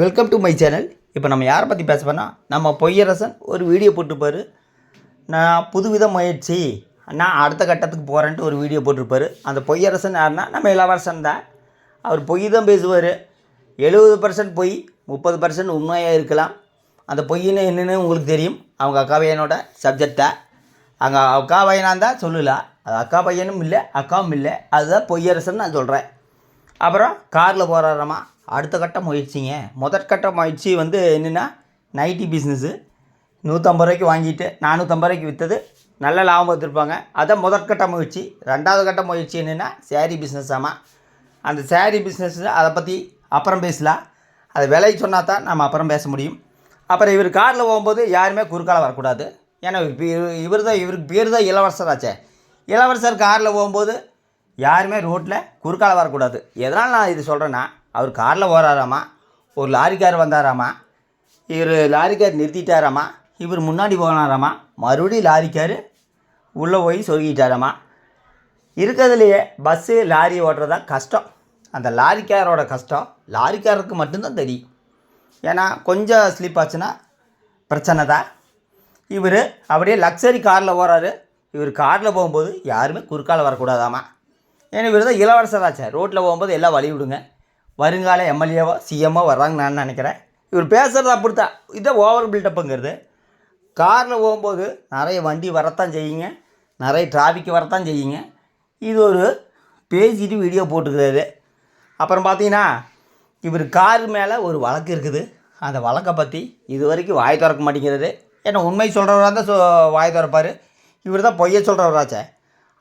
Welcome to my channel இப்போ நம்ம யாரை பற்றி பேச போனால் நம்ம பொய்யரசன் ஒரு வீடியோ போட்டிருப்பார். நான் புதுவித முயற்சி. நான் அடுத்த கட்டத்துக்கு போகிறேன்ட்டு ஒரு வீடியோ போட்டிருப்பாரு. அந்த பொய்யரசன் யாருன்னா நம்ம இளவரசன் தான். அவர் பொய் தான் பேசுவார். எழுபது பர்சன்ட் பொய் முப்பது பர்சன்ட் உண்மையாக இருக்கலாம். அந்த பொய்ன்னு என்னென்னு உங்களுக்கு தெரியும். அவங்க அக்கா பையனோட சப்ஜெக்டா அங்கே அக்கா பையனாக தான் சொல்லலாம் அது அக்கா பையனும் இல்லை அக்காவும் இல்லை. அதுதான் பொய்யரசன் நான் சொல்கிறேன் அப்புறம் காரில் போகிறாரம்மா அடுத்த கட்ட முயற்சிங்க. முதற்கட்ட முயற்சி வந்து என்னென்னா நைட்டி பிஸ்னஸ்ஸு நூற்றம்பது ரூபாய்க்கு வாங்கிட்டு நானூற்றம்பது ரூபாய்க்கு விற்றது நல்ல லாபம் எடுத்திருப்பாங்க அதான் முதற்கட்ட முயற்சி. ரெண்டாவது கட்ட முயற்சி என்னென்னா சேரீ பிஸ்னஸ் ஆமாம் அந்த சேரீ பிஸ்னஸ் அதை பற்றி அப்புறம் பேசலாம். அது விலை சொன்னால் தான் நம்ம அப்புறம் பேச முடியும். அப்புறம் இவர் காரில் போகும்போது யாருமே குறுக்கால வரக்கூடாது. ஏன்னா இவர் தான் இவருக்கு பேர் தான் இளவரசர் ஆச்சே. இளவரசர் காரில் போகும்போது யாருமே ரோட்டில் குறுக்கால வரக்கூடாது. எதனால் நான் இது சொல்கிறேன்னா அவர் காரில் போகிறாராமா ஒரு லாரிக்கார் வந்தாராமா? இவர் லாரிக்கார் நிறுத்திட்டாராமா? இவர் முன்னாடி போனாராமா? மறுபடியும் லாரிக்கார் உள்ளே போய் சொருகிட்டாராமா? இருக்கிறதுலையே பஸ்ஸு லாரி ஓட்டுறதா கஷ்டம். அந்த லாரிக்காரோட கஷ்டம் லாரிக்காரருக்கு மட்டும்தான் தெரியும். ஏன்னா கொஞ்சம் ஸ்லிப் ஆச்சுன்னா பிரச்சனை தான். இவர் அப்படியே லக்ஸரி காரில் போகிறாரு இவர் காரில் போகும்போது யாருமே குறுக்கால் வரக்கூடாதாமா? ஏன்னா இவர் தான் இளவரசராச்சே. ரோட்டில் போகும்போது எல்லாம் வழி விடுங்க வருங்கால எம்எல்ஏவோ சிஎம்ஓ வர்றாங்க நான் நினைக்கிறேன். இவர் பேசுகிறது அப்படித்தான். இதான் ஓவர் பில்டப்புங்கிறது காரில் போகும்போது நிறைய வண்டி வரத்தான் செய்யுங்க. நிறைய டிராஃபிக் வரத்தான் செய்யுங்க. இது ஒரு பேசிட்டு வீடியோ போட்டுக்கிறாரு அப்புறம் பார்த்தீங்கன்னா இவர் கார் மேலே ஒரு வழக்கு இருக்குது. அந்த வழக்கை பற்றி இது வரைக்கும் வாய் திறக்க மாட்டேங்கிறது. ஏன்னா உண்மை சொல்கிறவராக தான் சொ வாய் திறப்பார். இவர் தான் பொய்ய சொல்கிறவராச்சே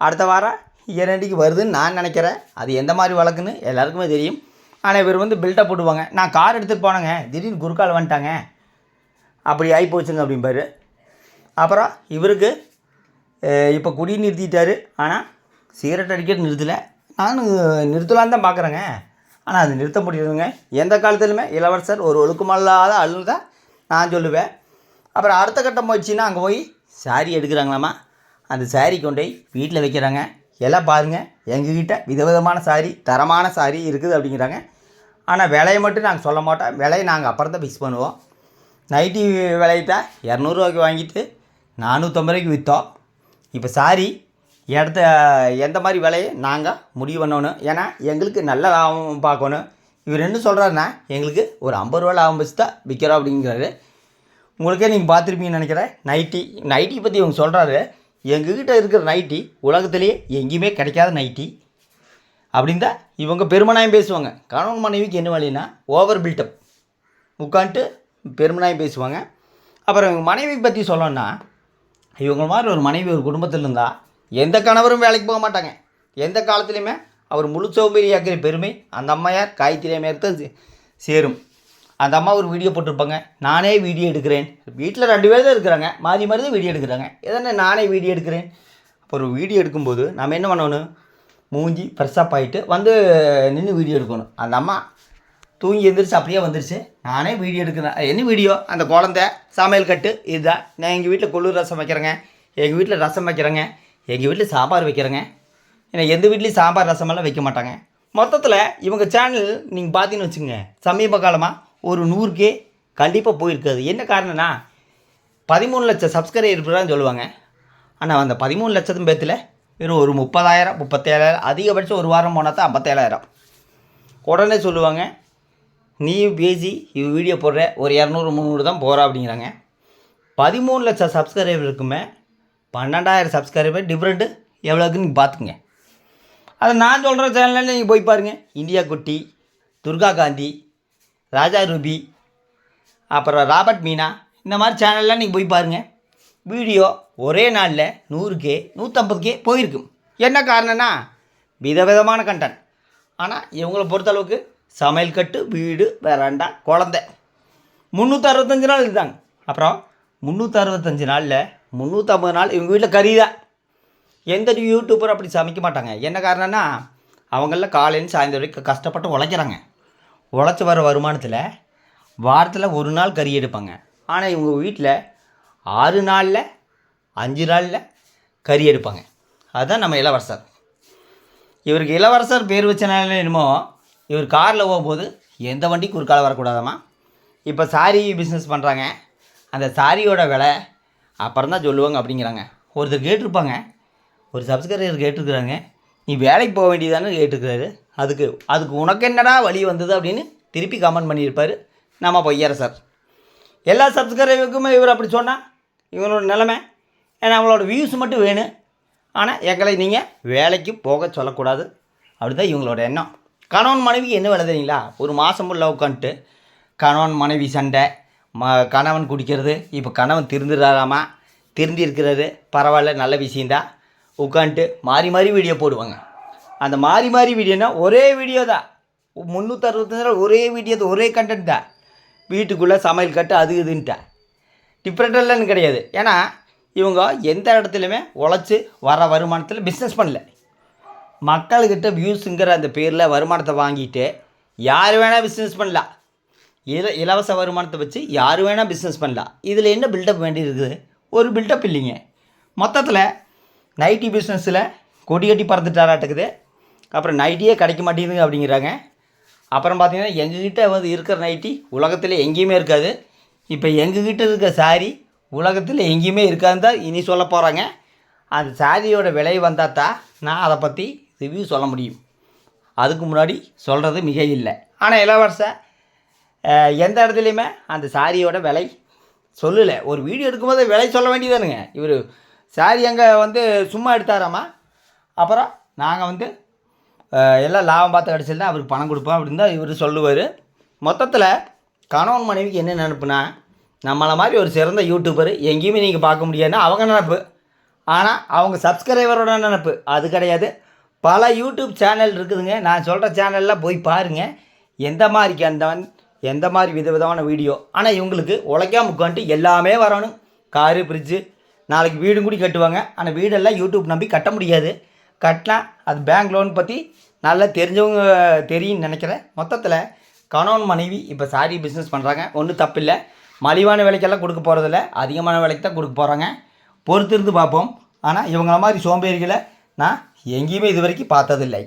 அடுத்த வாரம் இரண்டிக்கு வருதுன்னு நான் நினைக்கிறேன். அது எந்த மாதிரி வழக்குன்னு எல்லாருக்குமே தெரியும். ஆனால் இவர் வந்து பில்டப் போடுவாங்க நான் கார் எடுத்துகிட்டு போனேங்க. திடீர்னு குறுக்கால் வந்துட்டாங்க. அப்படி ஆகி போச்சுங்க அப்படிம்பாரு. அப்புறம் இவருக்கு இப்போ குடி நிறுத்திட்டார். ஆனால் சிகரெட் அடிக்கிறது நிறுத்தலை. நானும் நிறுத்தலான்னு தான் பார்க்குறேங்க ஆனால் அது நிறுத்த முடியுதுங்க. எந்த காலத்திலுமே இளவரசர் ஒரு ஒழுக்கமல்லாத அழுன்னு தான் நான் சொல்லுவேன். அப்புறம் அடுத்த கட்டம் போச்சுன்னா அங்கே போய் சாரி எடுக்கிறாங்களாமா? அந்த சாரி கொண்டு போய் வீட்டில் வைக்கிறாங்க. எல்லாம் பாருங்கள் எங்ககிட்ட விதவிதமான சாரி தரமான சாரி இருக்குது அப்படிங்கிறாங்க. ஆனால் விலையை மட்டும் நாங்கள் சொல்ல மாட்டோம். விலையை நாங்கள் அப்புறம் தான் ஃபிக்ஸ் பண்ணுவோம். நைட்டி விலையிட்ட இரநூறுவாய்க்கு வாங்கிட்டு நானூற்றம்பது ரூபாய்க்கு விற்றோம் இப்போ சாரி இடத்த எந்த மாதிரி விலையை நாங்கள் முடிவு பண்ணணும்? ஏன்னா எங்களுக்கு நல்ல லாபம் பார்க்கணும். இவர் என்ன சொல்கிறாருன்னா எங்களுக்கு ஒரு ஐம்பது ரூபா லாபம் வச்சு தான் விற்கிறோம் அப்படிங்கிறாரு. உங்களுக்கே நீங்கள் பார்த்துருப்பீங்கன்னு நினைக்கிறேன். நைட்டி நைட்டி பற்றி இவங்க சொல்கிறாரு எங்ககிட்ட இருக்கிற நைட்டி உலகத்திலேயே எங்கேயுமே கிடைக்காத நைட்டி. அப்படின்னு தான் இவங்க பெருமனாயம் பேசுவாங்க. கணவன் மனைவிக்கு என்ன வழின்னா ஓவர் பில்டப் உட்காந்துட்டு பெருமனாயம் பேசுவாங்க. அப்புறம் இவங்க மனைவி பற்றி சொல்லணும்னா இவங்க மாதிரி ஒரு மனைவி ஒரு குடும்பத்தில் இருந்தால் எந்த கணவரும் வேலைக்கு போக மாட்டாங்க. எந்த காலத்துலையுமே அவர் முழு சௌபரியாக்கிற பெருமை அந்த அம்மையார் காய்த்திரை மேற்கு தான் சே- சேரும். அந்த அம்மா ஒரு வீடியோ போட்டிருப்பாங்க. நானே வீடியோ எடுக்கிறேன். வீட்டில் ரெண்டு பேர் தான் இருக்கிறாங்க. மாறி மாறி தான் வீடியோ எடுக்கிறாங்க. எதனா நானே வீடியோ எடுக்கிறேன். அப்போ ஒரு வீடியோ எடுக்கும்போது நம்ம என்ன பண்ணணும்? மூஞ்சி ஃப்ரெஷ்ஷப் ஆகிட்டு வந்து நின்று வீடியோ எடுக்கணும். அந்த அம்மா தூங்கி எழுந்திரிச்சு அப்படியே வந்துருச்சு. நானே வீடியோ எடுக்கிறேன். என்ன வீடியோ அந்த குழந்த சமையல் கட்டு. இதுதான். நான் எங்கள் வீட்டில் கொள்ளூர் ரசம் வைக்கிறேங்க. எங்கள் வீட்டில் ரசம் வைக்கிறேங்க. எங்கள் வீட்டில் சாம்பார் வைக்கிறேங்க. ஏன்னா எந்த வீட்லேயும் சாம்பார் ரசமெல்லாம் வைக்க மாட்டாங்க. மொத்தத்தில் இவங்க சேனல் நீங்கள் பார்த்தீங்கன்னு வச்சுங்க சமீப காலமாக ஒரு நூறுக்கே கண்டிப்பாக போயிருக்காது என்ன காரணம்னா பதிமூணு லட்சம் சப்ஸ்கிரைபர் இருப்பதான்னு சொல்லுவாங்க. ஆனால் அந்த பதிமூணு லட்சத்தும் பேத்தில் வெறும் ஒரு முப்பதாயிரம் முப்பத்தேழாயிரம் அதிகபட்சம் ஒரு வாரம் போனால் தான் ஐம்பத்தேழாயிரம். உடனே சொல்லுவாங்க நீயும் பேசி இவ் வீடியோ போடுற ஒரு இரநூறு முந்நூறு தான் போகிறா அப்படிங்கிறாங்க. பதிமூணு லட்சம் சப்ஸ்கிரைபர் இருக்குமே பன்னெண்டாயிரம் சப்ஸ்கிரைபர் டிஃப்ரெண்ட்டு எவ்வளோக்குன்னு நீங்கள் பார்த்துக்குங்க அதை நான் சொல்கிற சேனலில் நீங்கள் போய் பாருங்கள் இந்தியா குட்டி துர்கா காந்தி ராஜா ரூபி அப்புறம் ராபர்ட் மீனா இந்த மாதிரி சேனல்லாம் நீங்கள் போய் பாருங்கள் வீடியோ ஒரே நாளில் நூறு கே நூற்றம்பது கே போயிருக்கும். என்ன காரணம்னா விதவிதமான கண்டென்ட் ஆனால் இவங்களை பொறுத்தளவுக்கு சமையல் கட்டு வீடு வேறாண்டா குழந்த. முந்நூற்றி அறுபத்தஞ்சு நாள் இருந்தாங்க அப்புறம் முந்நூற்றி அறுபத்தஞ்சு நாளில் முந்நூற்றம்பது நாள் இவங்க வீட்டில் கறி தான். எந்த யூடியூப்பரும் அப்படி சமைக்க மாட்டாங்க. என்ன காரணம்னா அவங்கள காலையில் சாயந்தரம் வரைக்கும் கஷ்டப்பட்டு உழைக்கிறாங்க. உழைச்சி வர வருமானத்தில் வாரத்தில் ஒரு நாள் கறி எடுப்பாங்க. ஆனால் இவங்க வீட்டில் ஆறு நாளில் அஞ்சு நாளில் கறி எடுப்பாங்க. அதுதான் நம்ம இளவரசர். இவருக்கு இளவரசர் பேர் வச்சனால என்னமோ இவர் காரில் போகும்போது எந்த வண்டிக்கு ஒரு காலம் வரக்கூடாதாம்மா? இப்போ சாரி பிஸ்னஸ் பண்ணுறாங்க அந்த சாரியோட விலை அப்புறம் தான் சொல்லுவாங்க அப்படிங்கிறாங்க. ஒருத்தர் கேட்டிருப்பாங்க. ஒரு சப்ஸ்கிரைபர் கேட்டிருக்கிறாங்க. நீ வேலைக்கு போக வேண்டியதானு கேட்டிருக்கிறாரு. அதுக்கு அதுக்கு உனக்கு என்னடா வழி வந்தது அப்படின்னு திருப்பி கமெண்ட் பண்ணியிருப்பார். நம்ம பொய்யரசர். எல்லா சப்ஸ்கிரைபருக்குமே இவர் அப்படி சொன்னால் இவங்களோட நிலமை ஏன்னா அவங்களோட வியூஸ் மட்டும் வேணும். ஆனால் எங்களை நீங்கள் வேலைக்கு போக சொல்லக்கூடாது. அப்படிதான் இவங்களோட எண்ணம். கணவன் மனைவி என்ன வேலை தெரியுங்களா? ஒரு மாதம் ஃபுல்லாக உட்காந்துட்டு கணவன் மனைவி சண்டை ம கணவன் குடிக்கிறது இப்போ கணவன் திருந்துடுறாராமா திருந்திருக்கிறது பரவாயில்ல நல்ல விஷயந்தான் உட்காந்துட்டு மாறி மாறி வீடியோ போடுவாங்க. அந்த மாறி மாறி வீடியோனா ஒரே வீடியோ தான். முந்நூற்றறுபத்தஞ்சு நாள் ஒரே வீடியோ தான் ஒரே கண்டென்ட் தான். வீட்டுக்குள்ளே சமையல் கட்டு அது இதுன்ட்டா. டிஃப்ரெண்ட் இல்லைன்னு கிடையாது. ஏன்னா இவங்க எந்த இடத்துலையுமே உழைச்சி வர வருமானத்தில் பிஸ்னஸ் பண்ணல. மக்கள்கிட்ட வியூஸுங்கிற அந்த பேரில் வருமானத்தை வாங்கிட்டு யார் வேணால் பிஸ்னஸ் பண்ணலாம். இல இலவச வருமானத்தை வச்சு யார் வேணால் பிஸ்னஸ் பண்ணலாம். இதில் என்ன பில்டப் வேண்டி இருக்குது ஒரு பில்டப் இல்லைங்க. மொத்தத்தில் நைட்டி பிஸ்னஸில் கொடி கட்டி பறந்துட்டாராட்டுக்குது. அப்புறம் நைட்டியே கிடைக்க மாட்டேங்குது அப்படிங்கிறாங்க. அப்புறம் பார்த்திங்கன்னா எங்ககிட்ட வந்து இருக்கிற நைட்டி உலகத்தில் எங்கேயுமே இருக்காது. இப்போ எங்ககிட்ட இருக்க சாரி உலகத்தில் எங்கேயுமே இருக்காதுன்னு தான் இனி சொல்ல போகிறாங்க அந்த சாரியோட விலை வந்தால் தான் நான் அதை பற்றி ரிவ்யூ சொல்ல முடியும். அதுக்கு முன்னாடி சொல்கிறது மிக இல்லை. ஆனால் இளவரச எந்த இடத்துலையுமே அந்த சாரியோட விலை சொல்லலை. ஒரு வீடியோ எடுக்கும்போது விலை சொல்ல வேண்டியதானுங்க இவர் சாரி அங்கே வந்து சும்மா எடுத்தாராமா? அப்புறம் நாங்கள் வந்து எல்லாம் லாபம் பார்த்து கிடச்சிருந்தா அவருக்கு பணம் கொடுப்போம் அப்படின்னு தான் இவர் சொல்லுவார். மொத்தத்தில் கணவன் மனைவிக்கு என்ன நினப்புனா நம்மளை மாதிரி ஒரு சிறந்த யூடியூபர் எங்கேயுமே நீங்கள் பார்க்க முடியாதுன்னா அவங்க நினப்பு. ஆனால் அவங்க சப்ஸ்கிரைபரோட நினப்பு. அது கிடையாது. பல யூடியூப் சேனல் இருக்குதுங்க. நான் சொல்கிற சேனலில் போய் பாருங்கள் எந்த மாதிரி கந்தவன் எந்த மாதிரி வித விதமான வீடியோ ஆனால் இவங்களுக்கு உழைக்காம உட்காந்துட்டு எல்லாமே வரணும். காரு ஃப்ரிட்ஜு நாளைக்கு வீடும் கூடி கட்டுவாங்க. ஆனால் வீடெல்லாம் யூடியூப் நம்பி கட்ட முடியாது. கட்டினா அது பேங்க் லோன் பற்றி நல்லா தெரிஞ்சவங்க தெரியும்னு நினைக்கிறேன். மொத்தத்தில் கணவன் மனைவி இப்போ சாரி பிஸ்னஸ் பண்ணுறாங்க ஒன்றும் தப்பில்லை. மலிவான விலைக்கெல்லாம் கொடுக்க போகிறதில்ல அதிகமான விலைக்கு தான் கொடுக்க போகிறாங்க பொறுத்திருந்து பார்ப்போம். ஆனால் இவங்கள மாதிரி சோம்பேறிகளை நான் எங்கேயுமே இது வரைக்கும் பார்த்ததில்லை.